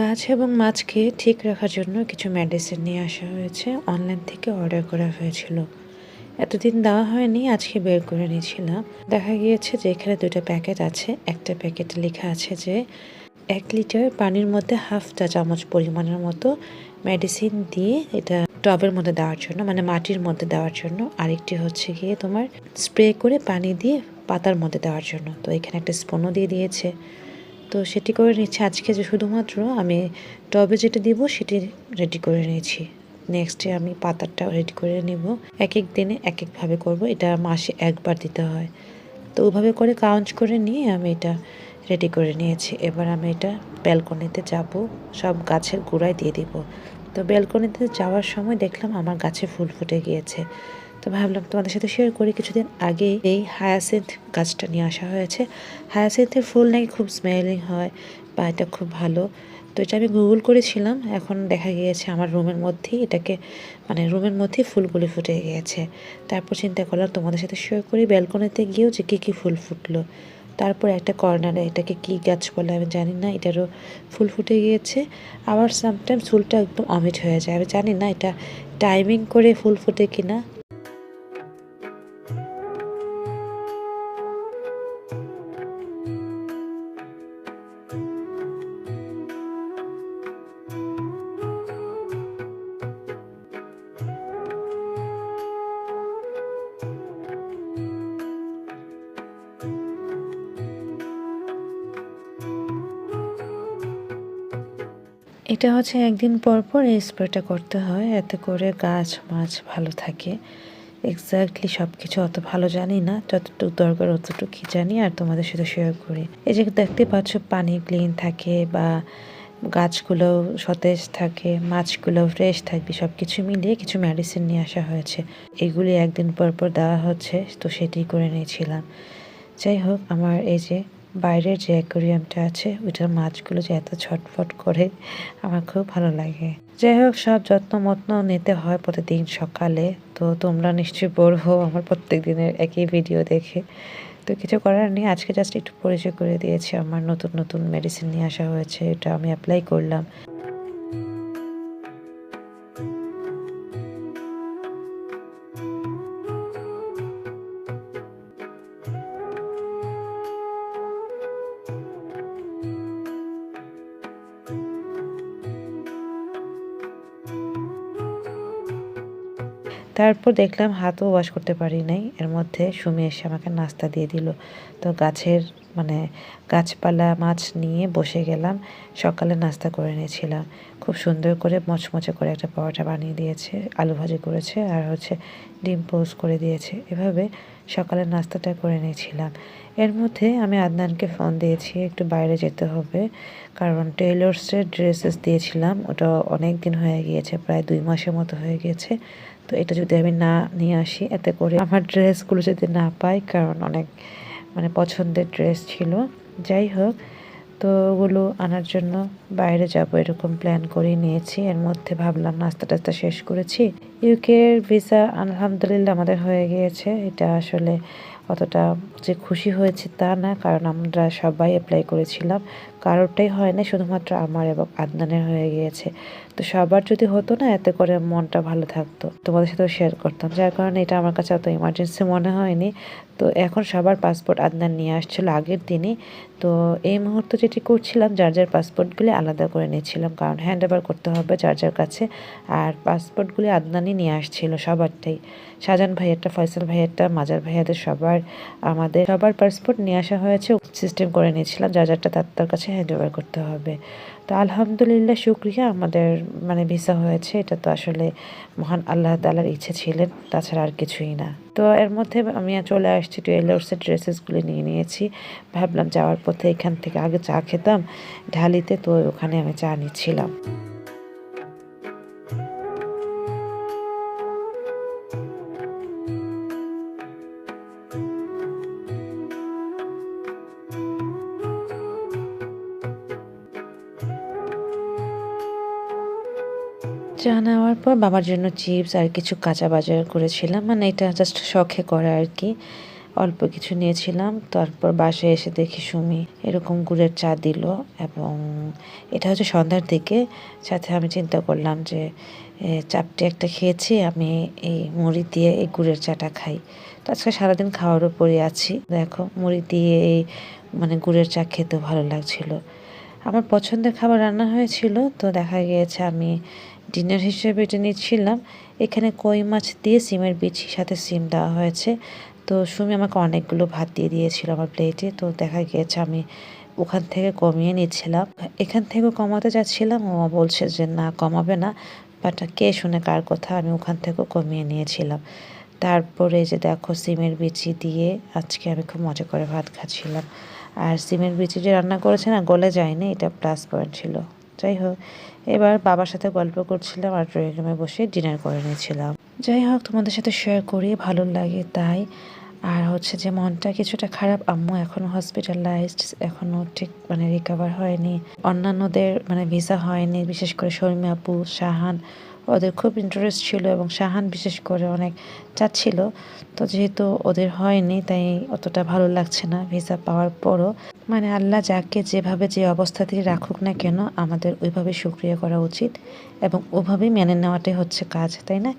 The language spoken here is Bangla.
গাছ এবং মাছকে ঠিক রাখার জন্য কিছু মেডিসিন নিয়ে আসা হয়েছে। অনলাইন থেকে অর্ডার করা হয়েছিল। এতদিন দেওয়া হয়নি, আজকে বের করে নিয়েছিলাম। দেখা গিয়েছে যে এখানে দুটো প্যাকেট আছে। একটা প্যাকেটে লেখা আছে যে এক লিটার পানির মধ্যে হাফ চা চামচ পরিমাণের মতো মেডিসিন দিয়ে এটা টবের মধ্যে দেওয়ার জন্য মানে মাটির মধ্যে দেওয়ার জন্য। আরেকটি হচ্ছে গিয়ে তোমার স্প্রে করে পানি দিয়ে পাতার মধ্যে দেওয়ার জন্য। তো এখানে একটা স্পুনও দিয়ে দিয়েছে। তো সেটি করে নিচ্ছি। আজকে যে শুধুমাত্র আমি টবে যেটা দিব, সেটি রেডি করে নিয়েছি। নেক্সটে আমি পাতারটা রেডি করে নিব। এক এক দিনে এক একভাবে করব। এটা মাসে একবার দিতে হয়। তো ওভাবে করে কাউন্ট করে নিয়ে আমি এটা রেডি করে নিয়েছি। এবার আমি এটা ব্যালকনিতে যাব। সব গাছের গোড়ায় দিয়ে দিব। তো ব্যালকনিতে যাওয়ার সময় দেখলাম আমার গাছে ফুল ফুটে গিয়েছে। তো ভাবলাম তোমাদের সাথে শেয়ার করি। কিছুদিন আগে এই হায়াসিন্থ গাছটা নিয়ে আসা হয়েছে। হায়াসিন্থের ফুল নাকি খুব স্মেলিং হয় বা এটা খুব ভালো। তো এটা আমি গুগল করেছিলাম। এখন দেখা গিয়েছে আমার রুমের মধ্যেই এটাকে মানে রুমের মধ্যেই ফুলগুলি ফুটে গিয়েছে। তারপর চিন্তা করলাম তোমাদের সাথে শেয়ার করি। ব্যালকনিতে গিয়েও যে কী কী ফুল ফুটলো। তারপর একটা কর্নারে এটাকে কী গাছ বলে আমি জানি না, এটারও ফুল ফুটে গিয়েছে। আবার সামটাইমস ফুলটা একদম অমিট হয়ে যায়। আমি জানি না এটা টাইমিং করে ফুল ফুটে কিনা। এটা হচ্ছে একদিন পর পর এই স্প্রেটা করতে হয়। এতে করে গাছ, মাছ ভালো থাকে। এক্স্যাক্টলি সব কিছু অত ভালো জানি না। যতটুকু দরকার অতটুকু জানি আর তোমাদের সাথে শেয়ার করি। এই যে দেখতে পাচ্ছ, পানি ক্লিন থাকে বা গাছগুলো সতেজ থাকে মাছগুলো ফ্রেশ থাকবে সব কিছু মিলিয়ে কিছু মেডিসিন নিয়ে আসা হয়েছে। এগুলি একদিন পর পর দেওয়া হচ্ছে, তো সেটি করে নিয়েছিলাম। যাই হোক, আমার এই যে বাইরের যে অ্যাকোরিয়ামটা আছে, ওইটার মাছগুলো যে এত ছটফট করে, আমার খুব ভালো লাগে। যাই হোক, সব যত্ন মত্ন নিতে হয় প্রতিদিন সকালে। তো তোমরা নিশ্চয়ই বলব আমার প্রত্যেক দিনের একই ভিডিও দেখে। তো কিছু করার নেই, আজকে জাস্ট একটু পরিচয় করে দিয়েছি। আমার নতুন নতুন মেডিসিন নিয়ে আসা হয়েছে, এটা আমি অ্যাপ্লাই করলাম। তারপর দেখলাম হাতও ওয়াশ করতে পারি নাই। এর মধ্যে সুমি এসে আমাকে নাস্তা দিয়ে দিল। তো গাছের মানে গাছপালা, মাছ নিয়ে বসে গেলাম। সকালে নাস্তা করে নিয়েছিলাম। খুব সুন্দর করে মচমচে করে একটা পরোটা বানিয়ে দিয়েছে, আলু ভাজি করেছে আর হচ্ছে ডিম পোস্ট করে দিয়েছে। এভাবে সকালের নাস্তাটা করে নিয়েছিলাম। এর মধ্যে আমি আদনানকে ফোন দিয়েছি, একটু বাইরে যেতে হবে। কারণ টেইলর্সের ড্রেসেস দিয়েছিলাম। ওটা অনেক দিন হয়ে গিয়েছে, প্রায় দুই মাসের মতো হয়ে গিয়েছে। তো এটা যদি আমি না নিয়ে আসি, এতে করে আমার ড্রেসগুলো যদি না পাই, কারণ অনেক মানে পছন্দের ড্রেস ছিল। যাই হোক, তো ওগুলো আনার জন্য বাইরে যাব এরকম প্ল্যান করে নিয়েছি। এর মধ্যে ভাবলাম নাস্তা টাস্তা শেষ করেছি। ইউকের ভিসা আলহামদুলিল্লাহ আমাদের হয়ে গিয়েছে। এটা আসলে অতটা যে খুশি হয়েছে তা না, কারণ আমরা সবাই অ্যাপ্লাই করেছিলাম। কারোরটাই হয় না, শুধুমাত্র আমার এবং আদনানের হয়ে গিয়েছে। তো সবার যদি হতো না, এতে করে মনটা ভালো থাকতো। তোমাদের সাথেও শেয়ার করতাম, যার কারণে এটা আমার কাছে অত ইমার্জেন্সি মনে হয়নি। তো এখন সবার পাসপোর্ট আদনান নিয়ে আসছিল আগের দিনই। তো এই মুহূর্তে যেটি করছিলাম, যার যার পাসপোর্টগুলি আলাদা করে নিয়েছিলাম। কারণ হ্যান্ড ওভার করতে হবে যার যার কাছে। আর পাসপোর্টগুলি আদনানই নিয়ে আসছিল সবারটাই। শাহজাহান ভাইয়ারটা, ফয়সাল ভাইয়ারটা, মাজার ভাইয়াদের সবার, আমাদের সবার পাসপোর্ট নিয়ে আসা হয়েছে। সিস্টেম করে নিয়েছিলাম, যার যারটা তার তার কাছে হ্যান্ড ওভার করতে হবে। তো আলহামদুলিল্লাহ শুক্রিয়া, আমাদের মানে ভিসা হয়েছে, এটা তো আসলে মহান আল্লাহ তালার ইচ্ছে ছিলেন, তাছাড়া আর কিছুই না। তো এর মধ্যে আমি চলে আসছি টুয়েলার্সের ড্রেসেসগুলি নিয়ে নিয়েছি। ভাবলাম যাওয়ার পথে এখান থেকে আগে চা খেতাম, ঢালিতে তো ওখানে আমি চা নিচ্ছিলাম। চা নেওয়ার পর বাবার জন্য চিপস আর কিছু কাঁচা বাজার করেছিলাম। মানে এটা জাস্ট শখে করা আর কি অল্প কিছু নিয়েছিলাম। তারপর বাসায় এসে দেখি সুমি এরকম গুড়ের চা দিল এবং এটা হচ্ছে সন্ধ্যার দিকে। সাথে আমি চিন্তা করলাম যে চাপটি একটা খেয়েছি, আমি এই মুড়ি দিয়ে এই গুড়ের চাটা খাই। তো আজকে সারাদিন খাওয়ার উপরই আছি। দেখো, মুড়ি দিয়ে এই মানে গুড়ের চা খেতে ভালো লাগছিল। আমার পছন্দের খাবার রান্না হয়েছিল, তো দেখা গিয়েছে আমি ডিনার হিসেবে এটা নিচ্ছিলাম। এখানে কই মাছ দিয়ে সিমের বিচি, সাথে সিম দেওয়া হয়েছে। তো সুমি আমাকে অনেকগুলো ভাত দিয়ে দিয়েছিল আমার প্লেটে। তো দেখা গিয়েছে আমি ওখান থেকে কমিয়ে নিচ্ছিলাম। এখান থেকেও কমাতে যাচ্ছিলাম ও বলছে যে না, কমাবে না। বাট কে শুনে কার কথা, আমি ওখান থেকেও কমিয়ে নিয়েছিলাম। তারপরে যে দেখো সিমের বিচি দিয়ে আজকে আমি খুব মজা করে ভাত খাচ্ছিলাম। আর সিমের বিচি যে রান্না করেছে না, গলে যায়নি, এটা প্লাস পয়েন্ট ছিল। যাই হোক, এবার বাবার সাথে গল্প করছিলাম আর ড্রয়িং রুমে বসে ডিনার করে নিয়েছিলাম। যাই হোক, তোমাদের সাথে শেয়ার করি, ভালো লাগে তাই। আর হচ্ছে যে মনটা কিছুটা খারাপ, আম্মু এখনও হসপিটালাইজড এখনও ঠিক মানে রিকভার হয়নি। অন্যান্যদের মানে ভিসা হয়নি, বিশেষ করে শর্মী আপু, শাহান ওদের খুব ইন্টারেস্ট ছিল এবং শাহান বিশেষ করে অনেক চাচ্ছিল। তো যেহেতু ওদের হয়নি, তাই অতটা ভালো লাগছে না ভিসা পাওয়ার পরও। মানে আল্লাহ যাকে যেভাবে যে অবস্থাতেই রাখুক না কেন, আমাদের ওইভাবে সুক্রিয়া করা উচিত এবং ওভাবেই মেনে নেওয়াটাই হচ্ছে কাজ, তাই না?